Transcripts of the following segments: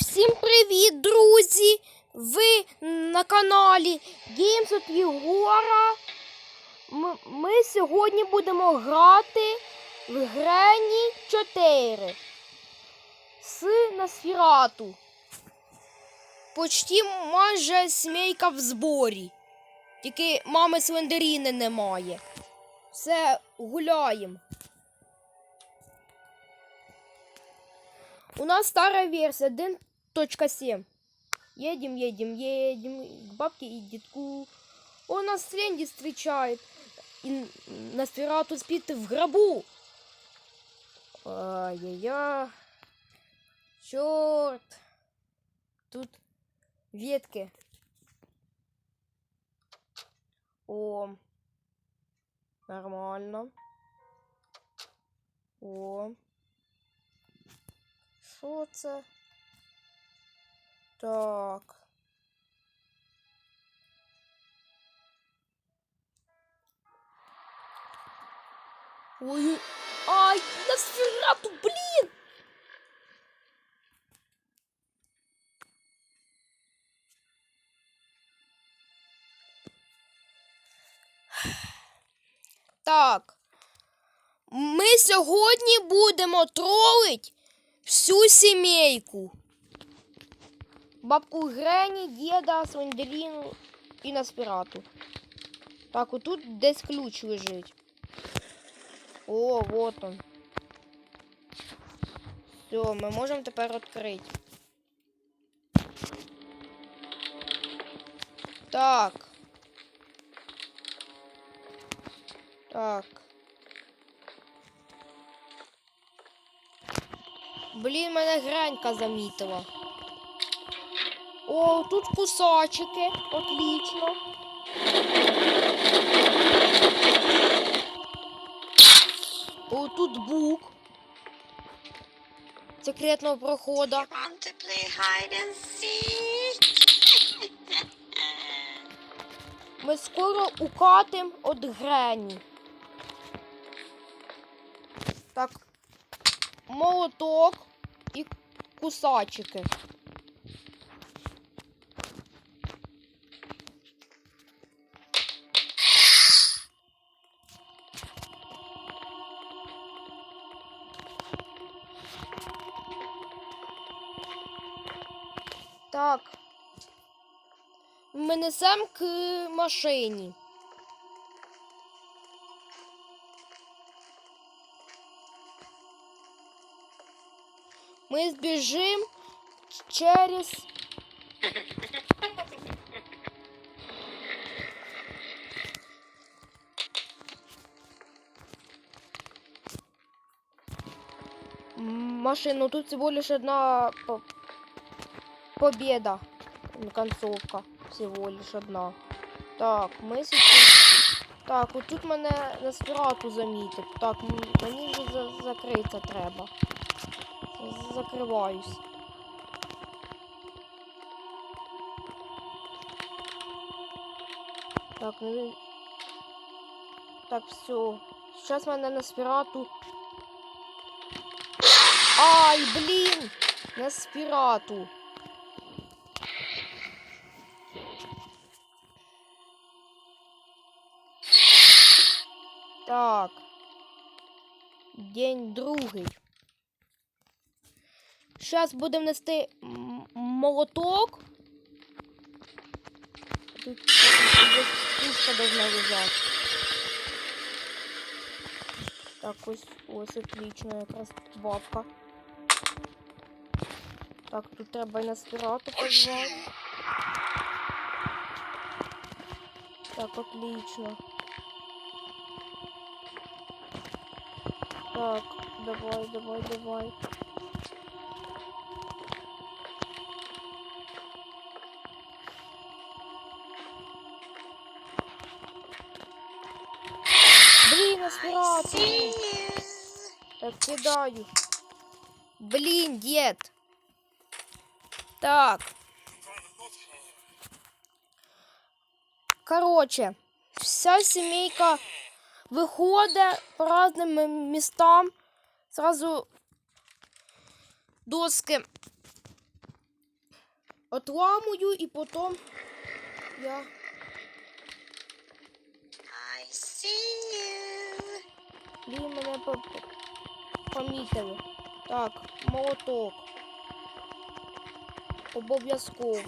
Всім привіт, друзі! Ви на каналі Games от Єгора. М- Ми сьогодні будемо грати в Грені 4 з Носферату. Почти майже сімейка в зборі. Тільки мами Слендеріни немає. Все, гуляємо. У нас старая версия 1.7. Едем, едем, едем к бабке и детку. Он нас Ленди встречает. И Носферату спит в гробу. Ай-яй-яй. Черт. Тут ветки. О. Нормально. О. Що це? Так. Ой, ай, Носферату, блін! Так. Ми сьогодні будемо тролить всю сімейку. Бабку Грені, діда, Свенделіну і Наспірату. Так, отут десь ключ лежить. О, вот он. Все, ми можемо тепер відкрити. Так. Так. Блін, мене гранька замітила. О, тут кусачики. Отлично. О, тут бук. Секретного прохода. Ми скоро укатим від Грені. Так. Молоток кусачики. Так. Ми несемо к машині. Ми збіжимо через. Машину тут всего лишь одна победа. Концовка. Всего лишь одна. Так, ми сейчас... Так, от тут мене на спірату замітив. Так, мені вже за- закритися треба. З- Закриваюсь. Так, ну... Так, все. Сейчас мене на спірату... Ай, блін! На спірату. Так. День другий. Зараз будемо нести молоток. Тут пушка должна лежати. Так, ось, ось отлично, якраз бабка. Так, тут треба і на спірату. Так, отлично. Так, давай, давай, давай. Кидаю. Блін, дід. Так. Короче, вся семейка виходить по разным местам. Сразу доски отламую і потім я. I see you. Блін, мене по- по- помітили. Так, молоток. Обов'язково.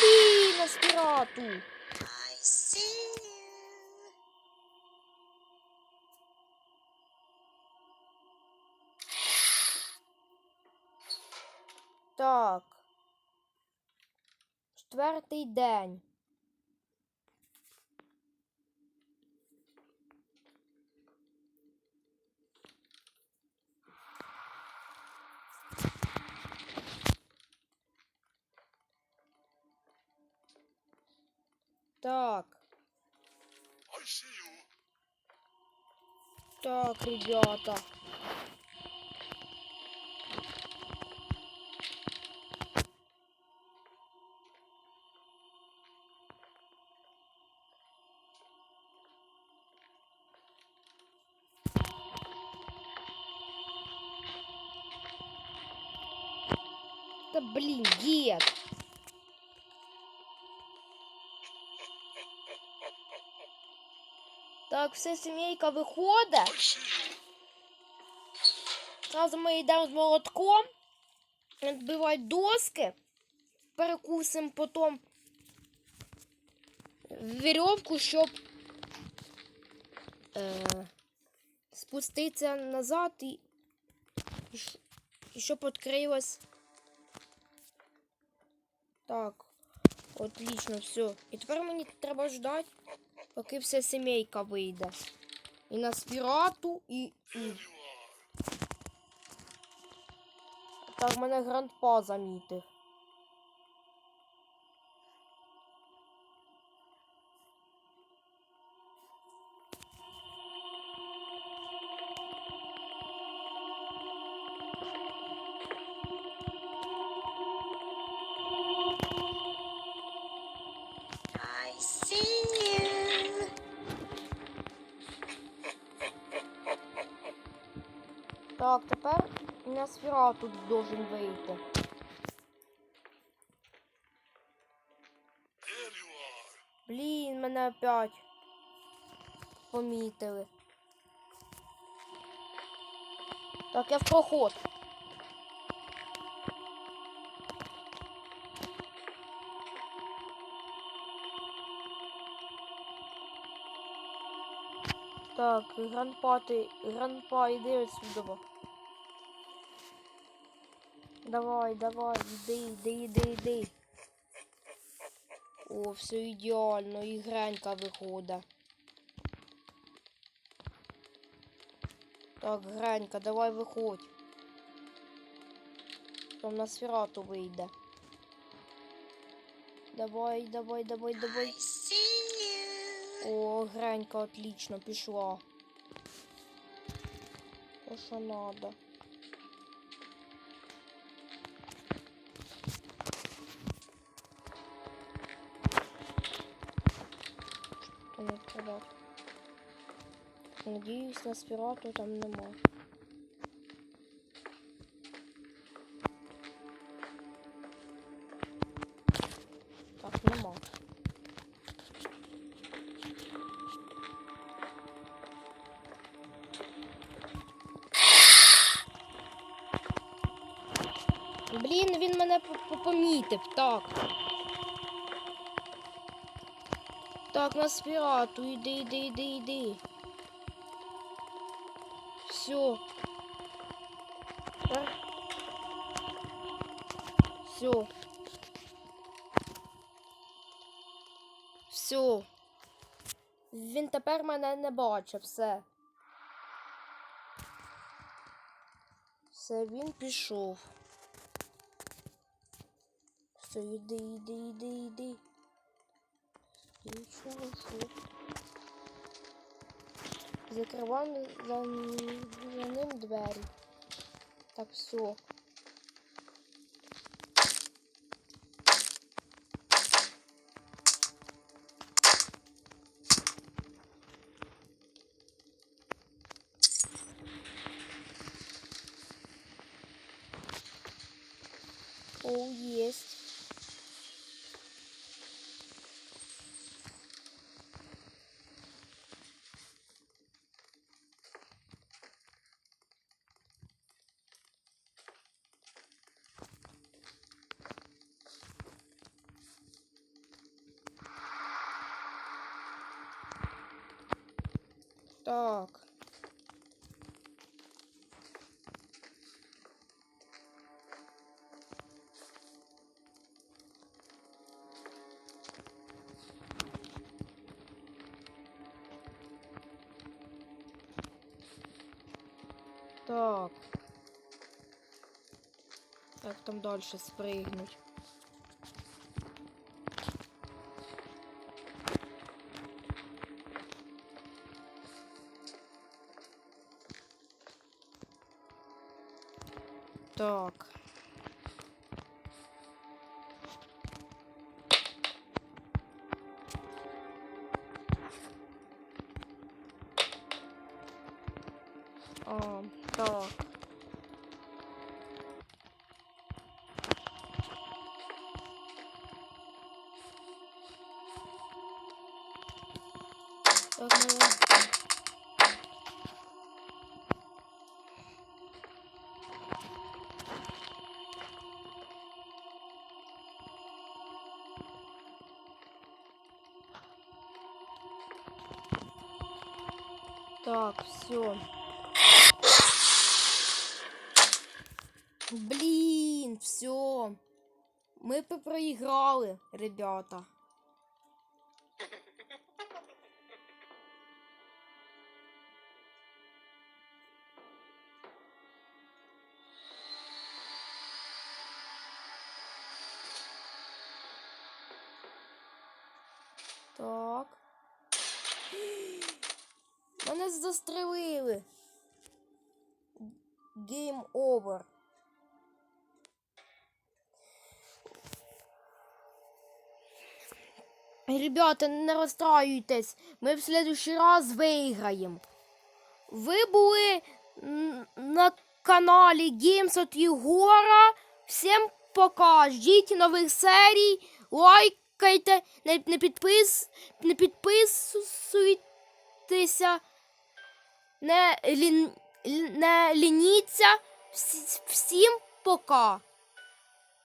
Блін. I. Так. Четвертий день. Ребята. Да блин, дед. Так, все сімейка виходить. Зразу ми йдемо з молотком, відбивають доски, перекусимо потім вірьовку, щоб е, спуститися назад і, і щоб відкрилось. Так, отлично, все. І тепер мені треба ждати, поки вся сімейка вийде. І на спірату, і. і... Так, мене грандпа замітив. Так, тепер на сфера тут должен вийти. Блін, мене опять помітили. Так, я в проход. Так, гранпа, ти, гранпа, іди отсюда. Давай, давай, іди, іди, іди, іди. О, все ідеально, і гренька виходить. Так, гренька, давай виходь. Там на сферату вийде. Давай, давай, давай, давай. О, гренька отлично пішла. Що надо. Надіюсь, на спірату там нема. Так, нема. Блін, він мене по- по- помітив, так. Так, на спірату, іди, іди, іди, іди. Все. Все. Все. Він тепер мене не бачить, все. Все, він пішов. Все, іди, іди, іди, іди. Нічого, що. Закриваємо за, за ним двері. Так, все. О, есть. Так. Так. Как там дальше спрыгнуть? Так. Так. Так, Так, все. Блін, все. Б проіграли, ребята. Так. Мене застрелили. Гейм овер. Ребята, не розстраюйтесь. Ми в следующий раз виграємо. Ви були на каналі Games от Єгора. Всім пока. Ждіть нових серій. Лайкайте, не, не, підпис, не підписуйтеся. Не, лін, не лініться. Всі- Всім пока.